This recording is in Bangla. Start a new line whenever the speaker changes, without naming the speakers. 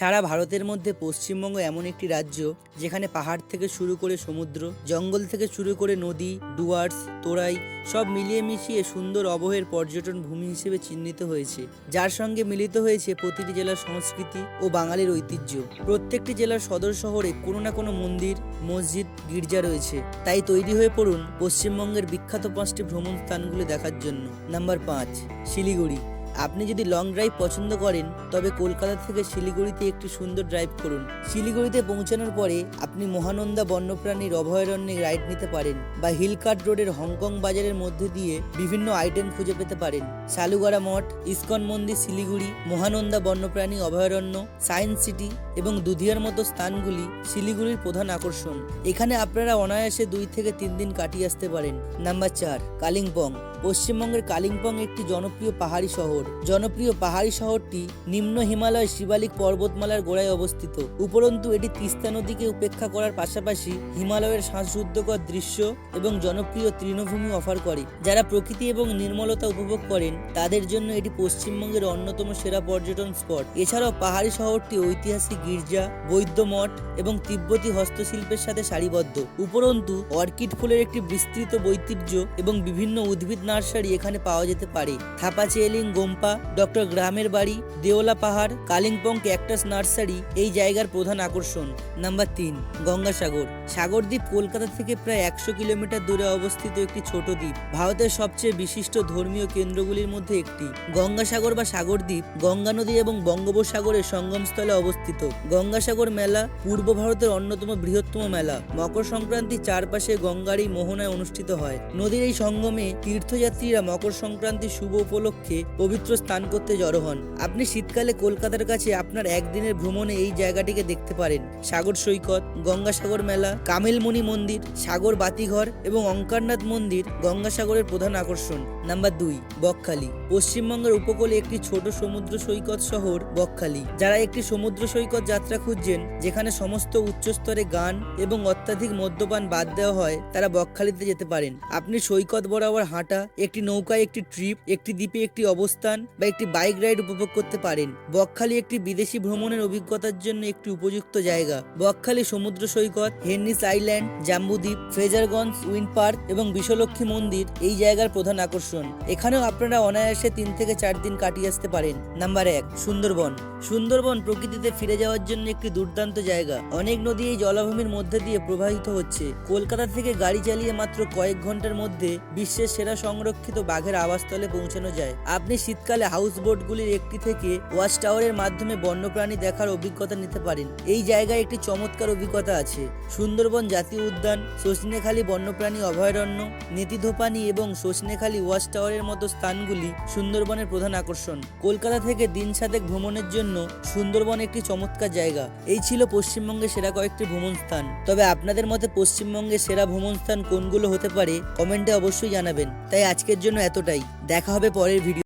সারা ভারতের মধ্যে পশ্চিমবঙ্গ এমন একটি রাজ্য যেখানে পাহাড় থেকে শুরু করে সমুদ্র, জঙ্গল থেকে শুরু করে নদী, ডুয়ার্স, তোরাই সব মিলিয়ে মিশিয়ে সুন্দর অবহের পর্যটন ভূমি হিসেবে চিহ্নিত হয়েছে। যার সঙ্গে মিলিত হয়েছে প্রতিটি জেলার সংস্কৃতি ও বাঙালির ঐতিহ্য। প্রত্যেকটি জেলার সদর শহরে কোনো না কোনো মন্দির, মসজিদ, গির্জা রয়েছে। তাই তৈরি হয়ে পড়ুন পশ্চিমবঙ্গের বিখ্যাত পাঁচটি ভ্রমণ স্থানগুলি দেখার জন্য। নাম্বার পাঁচ, শিলিগুড়ি। আপনি যদি লং ড্রাইভ পছন্দ করেন, তবে কলকাতা থেকে শিলিগুড়িতে একটি সুন্দর ড্রাইভ করুন। শিলিগুড়িতে পৌঁছানোর পরে আপনি মহানন্দা বন্যপ্রাণীর অভয়ারণ্যে রাইড নিতে পারেন বা হিলকাট রোডের হংকং বাজারের মধ্যে দিয়ে বিভিন্ন আইটেম খুঁজে পেতে পারেন। সালুগড়া মঠ, ইস্কন মন্দির শিলিগুড়ি, মহানন্দা বন্যপ্রাণী অভয়ারণ্য, সায়েন্স সিটি এবং দুধিয়ার মতো স্থানগুলি শিলিগুড়ির প্রধান আকর্ষণ। এখানে আপনারা অনায়াসে দুই থেকে তিন দিন কাটিয়ে আসতে পারেন। নাম্বার চার, কালিম্পং। পশ্চিমবঙ্গের কালিম্পং একটি জনপ্রিয় পাহাড়ি শহর। জনপ্রিয় পাহাড়ি শহরটি নিম্ন হিমালয় শিবালিক পর্বতমালার গোড়ায় অবস্থিত। উপরন্তু এটি তিস্তা নদীকে উপেক্ষা করার পাশাপাশি হিমালয়ের শ্বাসরুদ্ধকর দৃশ্য এবং জনপ্রিয় তৃণভূমি অফার করে। যারা প্রকৃতি এবং নির্মলতা উপভোগ করেন, তাদের জন্য এটি পশ্চিমবঙ্গের অন্যতম সেরা পর্যটন স্পট। এছাড়াও পাহাড়ি শহরটি ঐতিহাসিক গির্জা, বৌদ্ধ মঠ এবং তিব্বতী হস্তশিল্পের সাথে সারিবদ্ধ। উপরন্তু অর্কিড ফুলের একটি বিস্তৃত বৈচিত্র্য এবং বিভিন্ন উদ্ভিদ নার্সারি এখানে পাওয়া যেতে পারে। থাপাচেলিং গোম্পা ডক্টর গ্রামের বাড়ি, দেওলা পাহাড় কালিম্পং ক্যাকটাস নার্সারি, এই জায়গার প্রধান আকর্ষণ। নাম্বার তিন, গঙ্গাসাগর। সাগরদ্বীপ কলকাতা থেকে প্রায় একশো কিলোমিটার দূরে অবস্থিত একটি ছোট দ্বীপ। ভারতের সবচেয়ে বিশিষ্ট ধর্মীয় কেন্দ্রগুলির মধ্যে একটি। গঙ্গাসাগর বা সাগরদ্বীপ, গঙ্গা নদী এবং বঙ্গোপসাগরের সঙ্গমস্থলে অবস্থিত। গঙ্গাসাগর মেলা পূর্ব ভারতের অন্যতম বৃহত্তম মেলা। মকর সংক্রান্তির চারপাশে গঙ্গার এই মোহনায় অনুষ্ঠিত হয়। নদীর এই সঙ্গমে তীর্থযাত্রীরা মকর সংক্রান্তি শুভ উপলক্ষে পবিত্র স্নান করতে জড়ো হন। আপনি শীতকালে কলকাতার কাছে আপনার একদিনের ভ্রমণে এই জায়গাটিকে দেখতে পারেন। সাগর সৈকত, গঙ্গাসাগর মেলা, কামেলমণি মন্দির, সাগর বাতিঘর এবং অঙ্কারনাথ মন্দির গঙ্গাসাগরের প্রধান আকর্ষণ। নাম্বার দুই, বকখালি। পশ্চিমবঙ্গের উপকূলে একটি ছোট সমুদ্র সৈকত শহর, বকখালি। যারা একটি সমুদ্র সৈকত যাত্রা খুঁজছেন, যেখানে সমস্ত উচ্চস্তরে গান এবং অত্যাধিক মদ্যপান বাদ দেওয়া হয়, তারা বকখালিতে যেতে পারেন। আপনি সৈকত বরাবর হাঁটা, একটি নৌকায় একটি ট্রিপ, একটি দ্বীপে একটি অবস্থান বা একটি বাইক রাইড উপভোগ করতে পারেন। বকখালি একটি বিদেশি ভ্রমণের অভিজ্ঞতার জন্য একটি উপযুক্ত জায়গা। বকখালি সমুদ্র সৈকত, Henry's island, Jambudwip, Fraserganj, wind park এবং বিশ্বলক্ষ্মী মন্দির এই জায়গার প্রধান আকর্ষণ। এখানেও আপনারা অনায়াসে তিন থেকে চার দিন কাটিয়ে আসতে পারেন। নাম্বার এক, সুন্দরবন। সুন্দরবন প্রকৃতিতে ফিরে যাওয়ার জন্য একটি দুর্দান্ত জায়গা। অনেক নদী এই জলাভূমির মধ্যে দিয়ে প্রবাহিত হচ্ছে। কলকাতা থেকে গাড়ি চালিয়ে মাত্র কয়েক ঘণ্টার মধ্যে বিশ্বের সেরা সংরক্ষিত বাঘের আবাসস্থলে পৌঁছানো যায়। আপনি শীতকালে হাউস বোটগুলির একটি থেকে ওয়াচ টাওয়ারের মাধ্যমে বন্যপ্রাণী দেখার অভিজ্ঞতা নিতে পারেন। এই জায়গায় একটি চমৎকার অভিজ্ঞতা আছে। সুন্দরবন জাতীয় উদ্যান সজনেখালি বন্যপ্রাণী অভয়ারণ্য, নেতিধোপানি এবং সজনেখালি ওয়াচ টাওয়ারের মতো স্থানগুলি সুন্দরবনের প্রধান আকর্ষণ। কলকাতা থেকে দিন সাতেক ভ্রমণের জন্য সুন্দরবন একটি চমৎকার জায়গা। এই ছিল পশ্চিমবঙ্গের সেরা কয়েকটি ভ্রমণ স্থান। তবে আপনাদের মতে পশ্চিমবঙ্গের সেরা ভ্রমণ স্থান কোনগুলো হতে পারে, কমেন্টে অবশ্যই জানাবেন। তাই আজকের জন্য এতটাই। দেখা হবে পরের ভিডিও